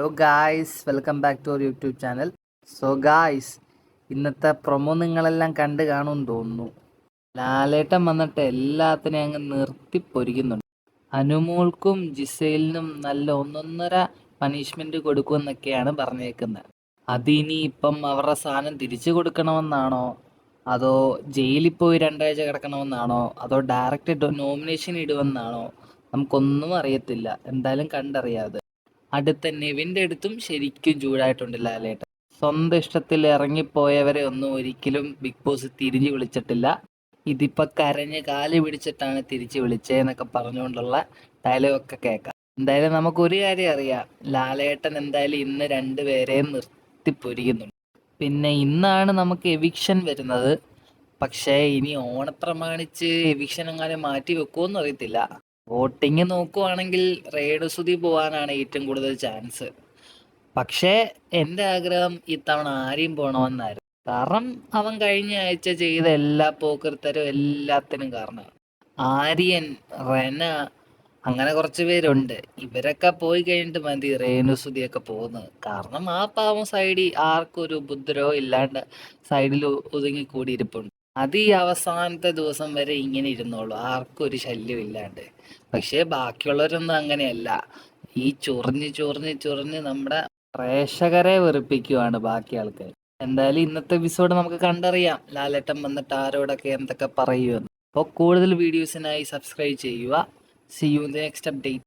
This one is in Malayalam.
Hello guys welcome back to our YouTube channel so guys ഇന്നത്തെ പ്രൊമോ നിങ്ങളെല്ലാം കണ്ട് കാണുമെന്ന് തോന്നുന്നു. ലാലേട്ടൻ വന്നിട്ട് എല്ലാത്തിനെയും അങ്ങ് നിർത്തി പൊരിക്കുന്നുണ്ട്. അനുമോൾക്കും ജിസൈലിനും നല്ല ഒന്നൊന്നര പണിഷ്മെന്റ് കൊടുക്കുമെന്നൊക്കെയാണ് പറഞ്ഞേക്കുന്നത്. അതിനി ഇപ്പം അവരുടെ സാധനം തിരിച്ചു കൊടുക്കണമെന്നാണോ? അതോ ജയിലിൽ പോയി രണ്ടാഴ്ച കിടക്കണമെന്നാണോ? അതോ ഡയറക്റ്റ് നോമിനേഷൻ ഇടുമെന്നാണോ? നമുക്കൊന്നും അറിയത്തില്ല. എന്തായാലും കണ്ടറിയാതെ അടുത്ത നെവിന്റെ അടുത്തും ശരിക്കും ചൂടായിട്ടുണ്ട് ലാലേട്ടൻ. സ്വന്തം ഇഷ്ടത്തിൽ ഇറങ്ങിപ്പോയവരെ ഒന്നും ഒരിക്കലും ബിഗ് ബോസ് തിരിഞ്ഞു വിളിച്ചിട്ടില്ല. ഇതിപ്പോ കരഞ്ഞ് കാൽ പിടിച്ചിട്ടാണ് തിരിച്ചു വിളിച്ചതെന്നൊക്കെ പറഞ്ഞുകൊണ്ടുള്ള ഡയലോഗൊക്കെ കേൾക്കാം. എന്തായാലും നമുക്ക് ഒരു കാര്യം അറിയാം. ലാലേട്ടൻ എന്തായാലും ഇന്ന് രണ്ടുപേരെയും നിർത്തിപ്പൊരിക്കുന്നുണ്ട് പിന്നെ ഇന്നാണ് നമുക്ക് എവിക്ഷൻ വരുന്നത്. പക്ഷേ ഇനി ഓണപ്രമാണിച്ച് എവിക്ഷൻ എങ്ങാനും മാറ്റി വെക്കുമെന്ന് അറിയത്തില്ല. വോട്ടിങ് നോക്കുവാണെങ്കിൽ റെയ്ഡ് സുതി പോകാനാണ് ഏറ്റവും കൂടുതൽ ചാൻസ്. പക്ഷേ എന്റെ ആഗ്രഹം ഇത്തവണ ആരെയും പോകണമെന്നായിരുന്നു. കാരണം അവൻ കഴിഞ്ഞ ആഴ്ച ചെയ്ത എല്ലാ പോക്കൃത്തരും എല്ലാത്തിനും കാരണം. ആര്യൻ റെന അങ്ങനെ കുറച്ച് പേരുണ്ട്. ഇവരൊക്കെ പോയി കഴിഞ്ഞിട്ട് മതി രേണുസുതിയൊക്കെ പോകുന്നത് കാരണം ആ പാവം സൈഡിൽ ആർക്കും ഒരു ഉപദ്രവം ഇല്ലാണ്ട് സൈഡിൽ ഒതുങ്ങി കൂടിയിരിപ്പുണ്ട് അത് ഈ അവസാനത്തെ ദിവസം വരെ ഇങ്ങനെ ഇരുന്നോളൂ. ആർക്കും ഒരു ശല്യം ഇല്ലാണ്ട്. പക്ഷേ ബാക്കിയുള്ളവരൊന്നും അങ്ങനെയല്ല. ഈ ചൊറിഞ്ഞ് ചൊറിഞ്ഞ് ചൊറിഞ്ഞ് നമ്മുടെ പ്രേക്ഷകരെ വെറുപ്പിക്കുവാണ് ബാക്കി ആൾക്കാർ എന്തായാലും ഇന്നത്തെ എപ്പിസോഡ് നമുക്ക് കണ്ടറിയാം. ലാലേട്ടൻ വന്നിട്ട് ആരോടൊക്കെ എന്തൊക്കെ പറയുമെന്ന്. അപ്പോൾ കൂടുതൽ വീഡിയോസിനായി സബ്സ്ക്രൈബ് ചെയ്യുക. See you next update